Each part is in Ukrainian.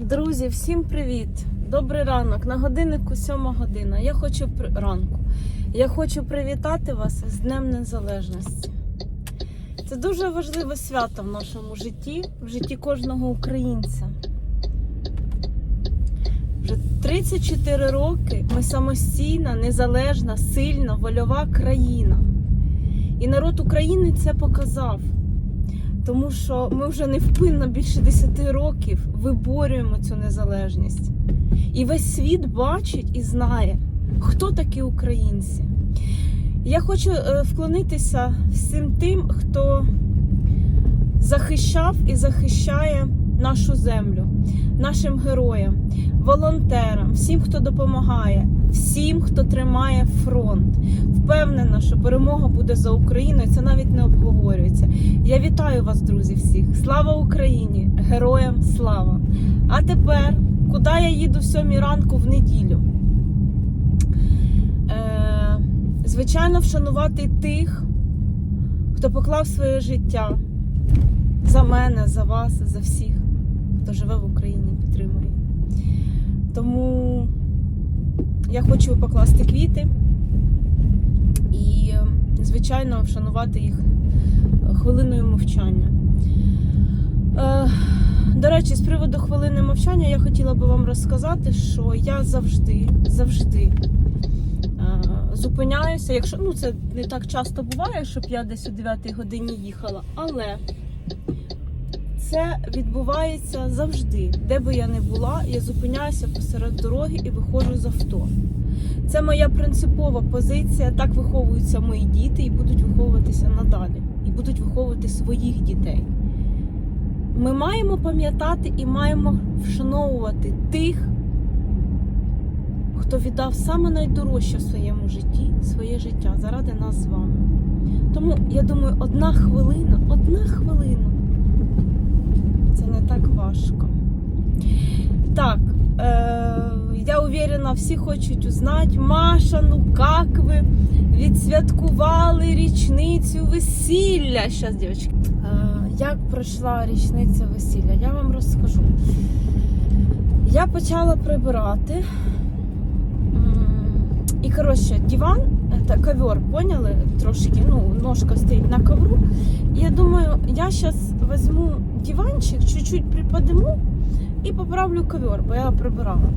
Друзі, всім привіт! Добрий ранок. На годиннику сьома година. Я хочу ранку. Я хочу привітати вас з Днем Незалежності. Це дуже важливе свято в нашому житті, в житті кожного українця. Вже 34 роки ми самостійна, незалежна, сильна, вольова країна. І народ України це показав. Тому що ми вже невпинно більше 10 років виборюємо цю незалежність. І весь світ бачить і знає, хто такі українці. Я хочу е, вклонитися всім тим, хто захищав і захищає нашу землю, нашим героям, волонтерам, всім, хто допомагає, всім, хто тримає фронт. Впевнена, що перемога буде за Україною. Це навіть не обговорюється. Я вітаю вас, друзі, всіх. Слава Україні! Героям слава! А тепер, куди я їду в сьомій ранку в неділю? Е, звичайно, вшанувати тих, хто поклав своє життя за мене, за вас, за всіх, хто живе в Україні, підтримує. Тому я хочу покласти квіти і, звичайно, вшанувати їх хвилиною мовчання. Е, До речі, з приводу хвилини мовчання я хотіла би вам розказати, що я завжди, завжди е, зупиняюся. Якщо ну це не так часто буває, щоб я десь о 9 годині їхала, але це відбувається завжди. Де би я не була, я зупиняюся посеред дороги і виходжу з авто. Це моя принципова позиція. Так виховуються мої діти і будуть виховуватися надалі, і будуть виховувати своїх дітей. Ми маємо пам'ятати і маємо вшановувати тих, хто віддав саме найдорожче в своєму житті, своє життя заради нас з вами. Тому я думаю, одна хвилина, одна хвилина не так важко. Так, е, я уверена, всі хочуть узнати, Маша, ну як ви відсвяткували річницю весілля? Зараз, дівчатки. Е, як пройшла річниця весілля? Я вам розкажу. Я почала прибирати. І, коротше, диван, це ковер, поняли? Трошки, ну, ножка стоїть на ковру. І я думаю, я зараз візьму диванчик, чуть-чуть приподниму і поправлю ковер, бо я прибирала.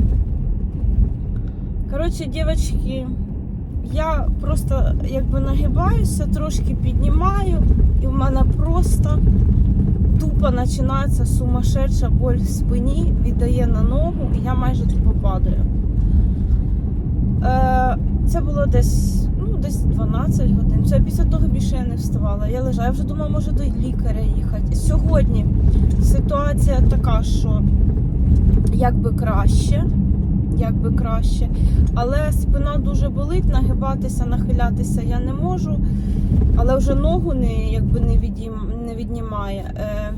Коротше, дівчатки, я просто якби нагибаюся, трошки піднімаю, і в мене просто тупо починається сумасшедша боль в спині, віддає на ногу, і я майже тупо падаю. Е, це було десь, десь 12 годин. Це після того більше я не вставала. Я лежала. Я вже думала, може до лікаря їхати. Сьогодні ситуація така, що як би краще, як би краще. Але спина дуже болить, нагибатися, нахилятися я не можу. Але вже ногу не, якби не, відім, не віднімає. Е,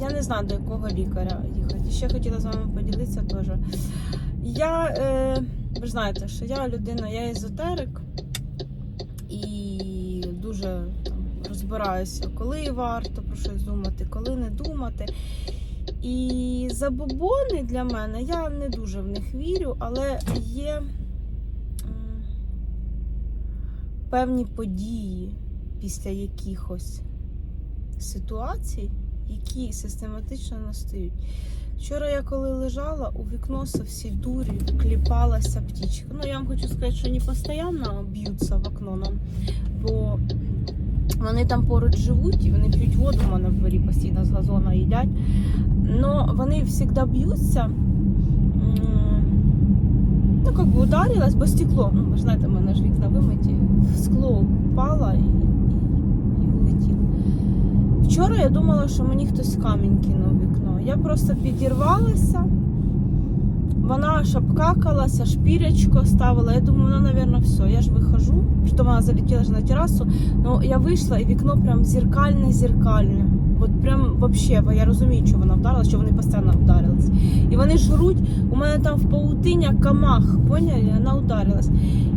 я не знаю, до якого лікаря їхати. Ще хотіла з вами поділитися теж. Я, е, ви ж знаєте, що я людина, я езотерик дуже розбираюся, коли варто про щось думати, коли не думати. І забобони для мене, я не дуже в них вірю, але є певні події після якихось ситуацій, які систематично настають. Вчора я коли лежала, у вікно со всій дурі кліпалася птічка. Ну, я вам хочу сказати, що не постійно б'ються в окно нам, бо вони там поруч живуть і вони п'ють воду, у мене в дворі постійно з газона їдять. Но вони завжди б'ються. Ну, как бы ударилась, бо стекло. Ну, ви ж знаєте, в мене ж вікна вимиті. В скло впала і, і, і улетіла. Вчора я думала, що мені хтось камінь кинув в вікно. Я просто підірвалася. Вона аж обкакалася, шпірячко ставила. Я думаю, ну, напевно, все. Я ж вихожу. Притом вона залетіла ж на терасу. Ну, я вийшла і вікно прям зеркальне-зеркальне. От прям вообще, я розумію, що вона вдарила, що вони постійно вдарились. І вони жруть, у мене там в паутиня камах, поняли? Вона ударилась.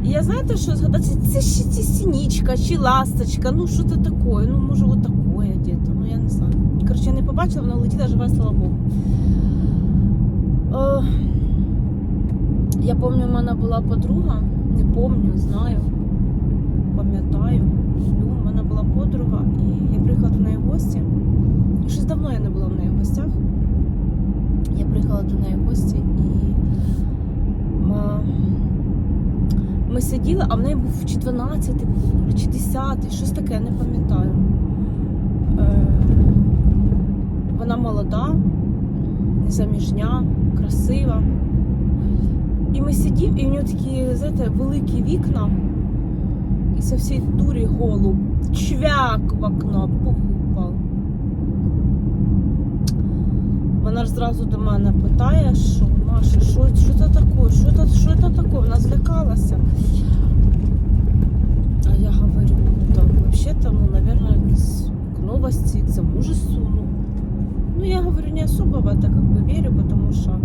І я знаєте, що згадала? Це, ще ці синічка чи ласточка, ну що це таке? Ну, може, от таке десь, ну я не знаю. Коротше, я не побачила, вона летіла жива, слава Богу. Я пам'ятаю, в мене була подруга, не пам'ятаю, знаю, пам'ятаю. люблю. У мене була подруга, і я приїхала до неї в гості. І щось давно я не була в неї в гостях. Я приїхала до неї в гості і ми сиділи, а в неї був чи 12 був, чи 10, щось таке, не пам'ятаю. Е, Вона молода, незаміжня, красива. І ми сидимо, і в нього такі, знаєте, великі вікна, і со всієї дурі голуб. Чвяк в окно, пух упав. Вона ж зразу до мене питає, що Маша, що, що це таке? Що це, що це таке? Вона злякалася. А я говорю, да, вообще-то, ну, наверное, с- к новости, к замужеству. Ну, ну, я говорю, не особо в это как бы верю, потому не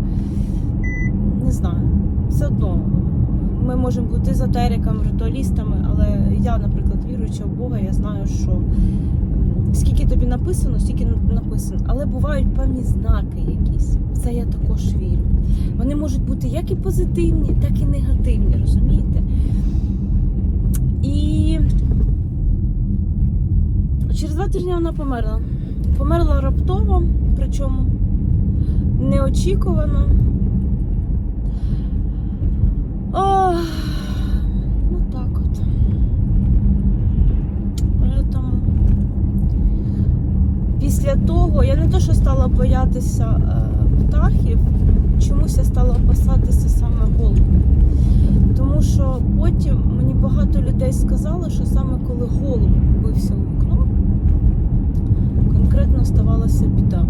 знаю, все одно ми можемо бути езотериками, ритуалістами, але я, наприклад, віруюча в Бога, я знаю, що скільки тобі написано, стільки написано. Але бувають певні знаки якісь. Це я також вірю. Вони можуть бути як і позитивні, так і негативні, розумієте? І через два тижні вона померла. Померла раптово, причому неочікувано. Ох, ну так от. Поэтому після того я не то, що стала боятися е, птахів, чомусь я стала опасатися саме голубів. Тому що потім мені багато людей сказали, що саме коли голуб бився у вікно, конкретно ставалася біда.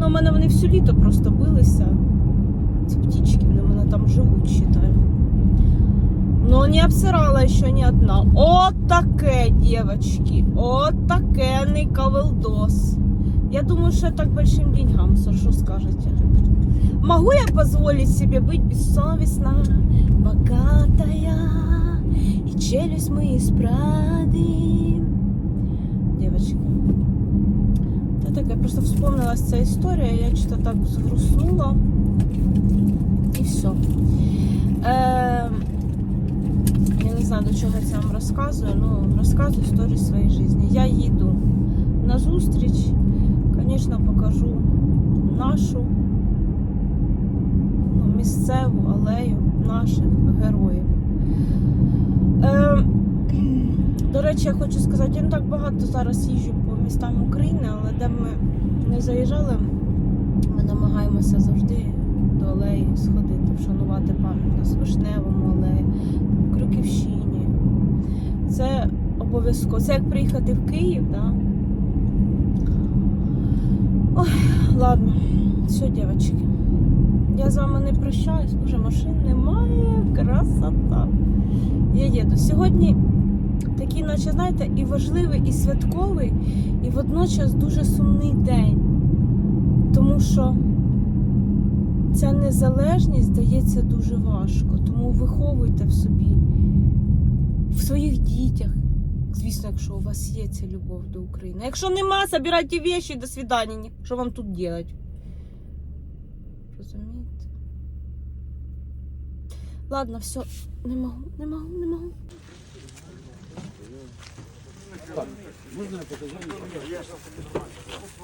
Ну, у мене вони всю літо просто билися. Ці птички, вони в мене там живуть, считаю. Но не обсирала еще ни одна. Вот таке, девочки. Вот таке ковылдос. Я думаю, что это к большим деньгам, сэр, что скажете? Могу я позволить себе быть бессовестно, богатая, и челюсть мы исправим? Девочки, это так, я просто вспомнилась ця історія, я что-то так взгрустнула. Знаю, до чого це вам розказую, ну розказую історію своєї життя. Я їду на зустріч, звісно, покажу нашу ну, місцеву алею наших героїв. Е, до речі, я хочу сказати, я не так багато зараз їжджу по містам України, але де ми не заїжджали, ми намагаємося завжди до алеї сходити, вшанувати пам'ять на Вишневому алеї, Крюківщині. Це обов'язково. Це як приїхати в Київ, да? Ой, ладно, все, дівчатки. Я з вами не прощаюсь, боже, машин немає, красота. Я їду. Сьогодні такий, наче, знаєте, і важливий, і святковий, і водночас дуже сумний день. Тому що ця незалежність дається дуже важко. Тому виховуйте в собі, своїх дітях. Звісно, якщо у вас є ця любов до України. Якщо нема, забирайте вещи, до свидання. Що вам тут делать? Розумієте? Ладно, все, не можу, не можу, не можу. Можно я?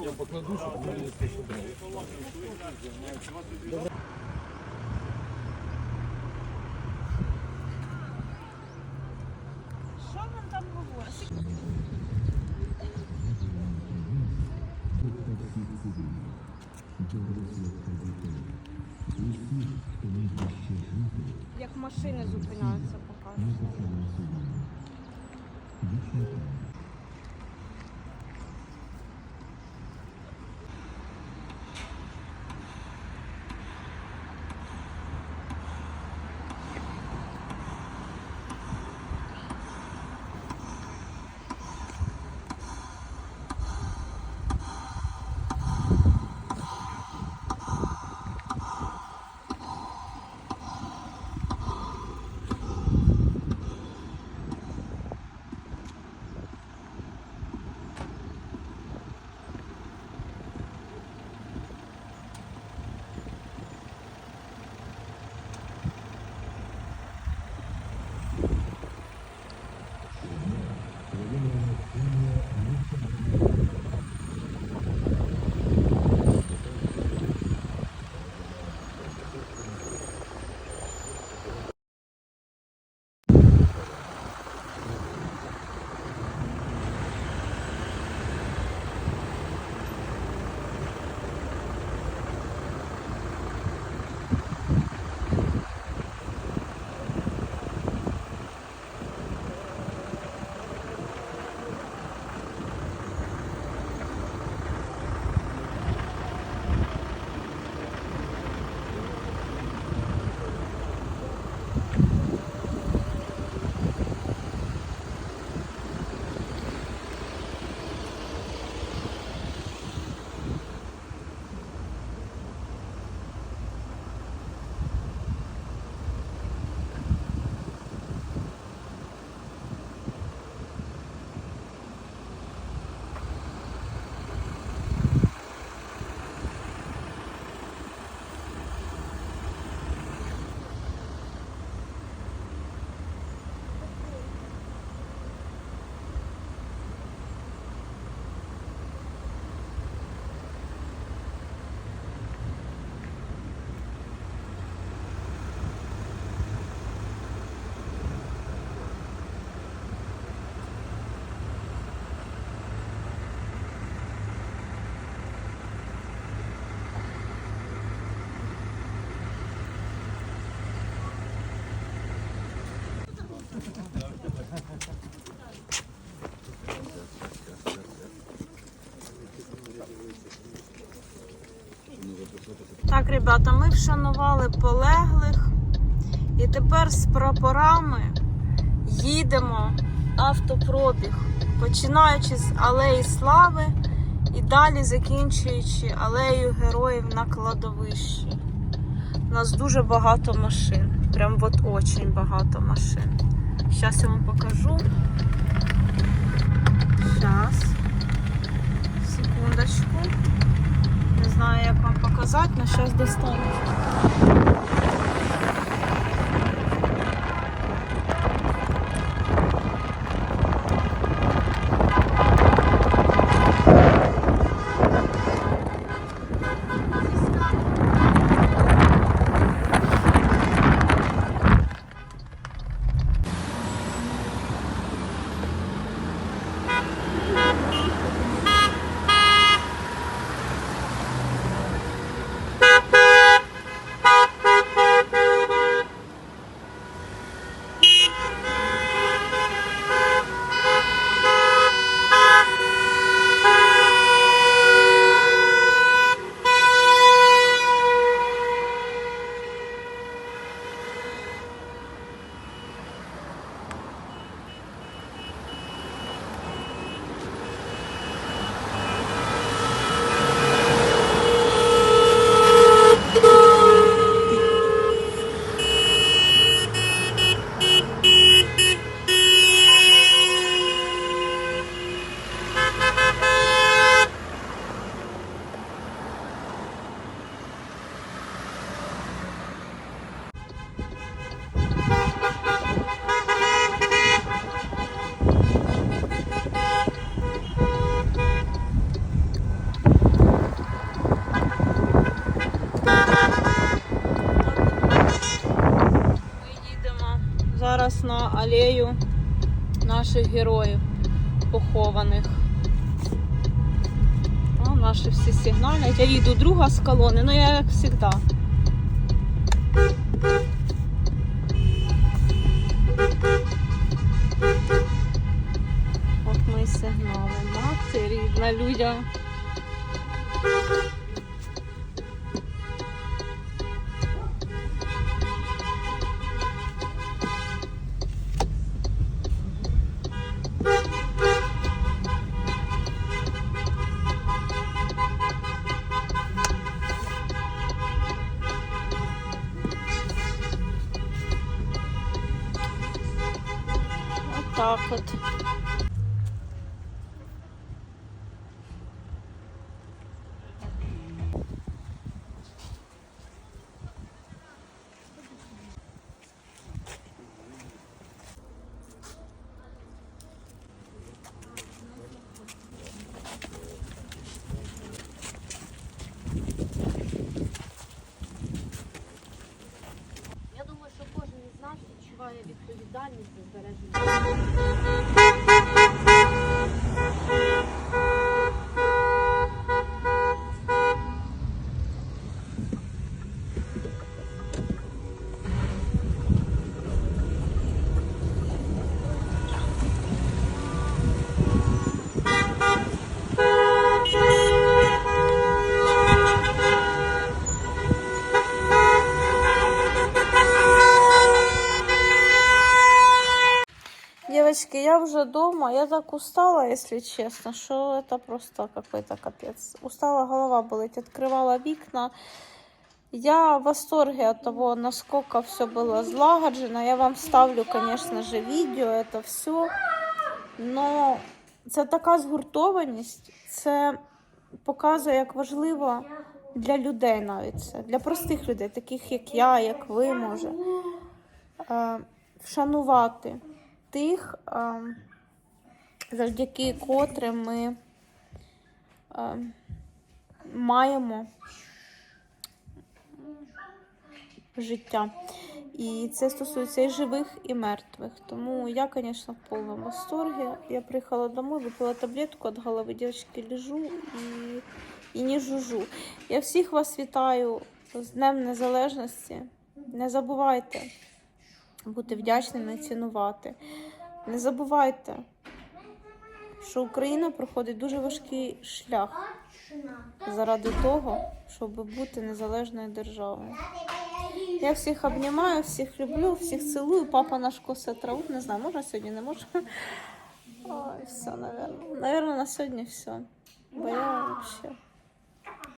Я покладу, чтобы не посчитали. Що вам там говорить? Як машини зупиняються, показують. Так, ребята, ми вшанували полеглих. І тепер з прапорами їдемо автопробіг, починаючи з алеї Слави і далі закінчуючи алею героїв на кладовищі. У нас дуже багато машин. Прям от очень багато машин. Зараз я вам покажу. Зараз. Секундочку. Не знаю, як вам показати, але зараз достану. Алею наших героїв похованих. Наші всі сигнальні. Я їду друга з колони, ну я як завжди. Відповідальність за. Девочки, я уже дома. Я так устала, если честно, что это просто какой-то капец. Устала, голова болит. Открывала вікна. Я в восторге от того, насколько все было злагоджено. Я вам ставлю, конечно же, видео, это все. Но це така згуртованість, це показує, як важливо для людей навіть це, для простих людей, таких як я, як ви, може, е, вшанувати тих, завдяки котрим ми маємо життя. І це стосується і живих, і мертвих. Тому я, звісно, в повному восторгі. Я приїхала домой, випила таблетку від голови, дівчатки, лежу і, і не жужу. Я всіх вас вітаю з Днем Незалежності. Не забувайте бути вдячними і цінувати. Не забувайте, що Україна проходить дуже важкий шлях заради того, щоб бути незалежною державою. Я всіх обнімаю, всіх люблю, всіх цілую. Папа наш косе траву. Не знаю, можна сьогодні, не можна. Ой, все, наверное. Наверное, на сьогодні все. Бо я взагалі.